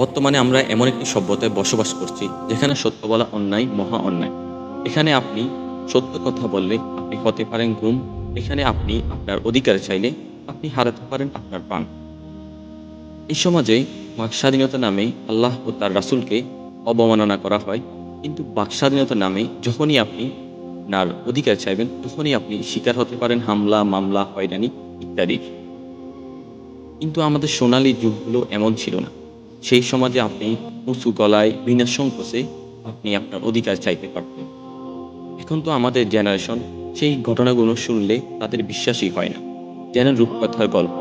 বর্তমানে আমরা এমন একটি সভ্যতায় বসবাস করছি, যেখানে সত্য বলা অন্যায়, মহা অন্যায়। এখানে আপনি সত্য কথা বললে আপনি হতে পারেন গুম, এখানে আপনি আপনার অধিকার চাইলে আপনি হারাতে পারেন আপনার প্রাণ। এই সমাজে বাক স্বাধীনতা নামে আল্লাহ ও তার রাসূলকে অবমাননা করা হয়, কিন্তু বাক স্বাধীনতার নামে যখনই আপনি আপনার অধিকার চাইবেন, তখনই আপনি শিকার হতে পারেন, হামলা, মামলা, হয়রানি ইত্যাদি। কিন্তু আমাদের সোনালী যুগগুলো এমন ছিল না। সেই সমাজে আপনি উঁচু গলায় বিনা সংকোচে আপনি আপনার অধিকার চাইতে পারতেন এখন তো আমাদের জেনারেশন সেই ঘটনাগুলো শুনলে তাদের বিশ্বাসই হয় না। যেন রূপকথার গল্প।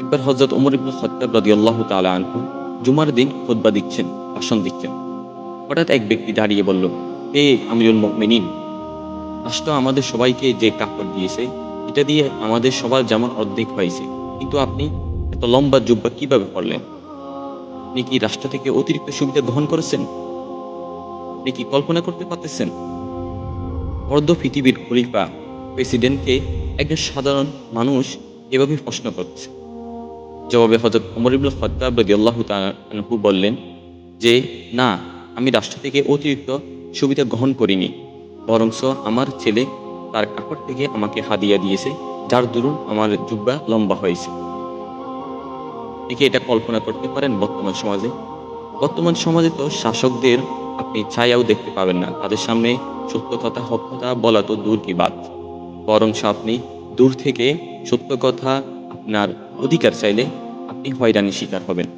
একবার হজরত ওমর ইবনুল খত্তাব রাদিয়াল্লাহু তাআলা আনহু জুমার দিন খুতবা দিচ্ছেন, ভাষণ দিচ্ছেন। হঠাৎ এক ব্যক্তি দাঁড়িয়ে বলল হে আমিরুল মুমিনিন রাষ্ট্র আমাদের সবাইকে যে কাপড় দিয়েছে, এটা দিয়ে আমাদের সবার যেমন অর্ধেক হয়েছে, কিন্তু আপনি এত লম্বা জুব্বা কীভাবে পড়লেন আপনি কি রাষ্ট্র থেকে অতিরিক্ত সুবিধা গ্রহণ করেছেন? আপনি কি কল্পনা করতে পারতেছেন? অর্ধ পৃথিবীর খলিফা, প্রেসিডেন্টকে একজন সাধারণ মানুষ এভাবে প্রশ্ন করছে। জবাবে হজরত ওমর ইবুল খত্তাব রাদিয়াল্লাহু তাআলা আনহু বললেন যে, না, আমি রাষ্ট্র থেকে অতিরিক্ত সুবিধা গ্রহণ করিনি। বরংস আমার ছেলে তার কাপড় থেকে আমাকে হাদিয়া দিয়েছে, যার দরুন আমার জুব্বা লম্বা হয়েছে। একে এটা কল্পনা করতে পারেন বর্তমান সমাজে। বর্তমান সমাজে তো শাসকদের আপনি ছায়াও দেখতে পাবেন না। তাদের সামনে সত্য কথা কথা বলা তো দূর কি বাদ বরংস আপনি দূর থেকে সত্য কথা আপনার অধিকার চাইলে আপনি হয়রানির শিকার হবেন।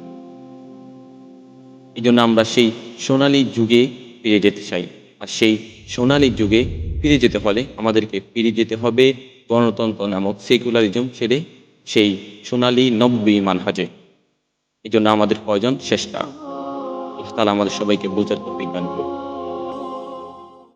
এই জন্য আমরা সেই সোনালী যুগে ফিরে যেতে চাই। আর সেই সোনালী যুগে ফিরে যেতে হলে আমাদেরকে ফিরে যেতে হবে গণতন্ত্র নামক সেকুলারিজম ছেড়ে সেই সোনালী নব্বই মানহাজে। এই জন্য আমাদের প্রয়োজন শেষটা। তাহলে আমাদের সবাইকে বোঝার তো বিজ্ঞান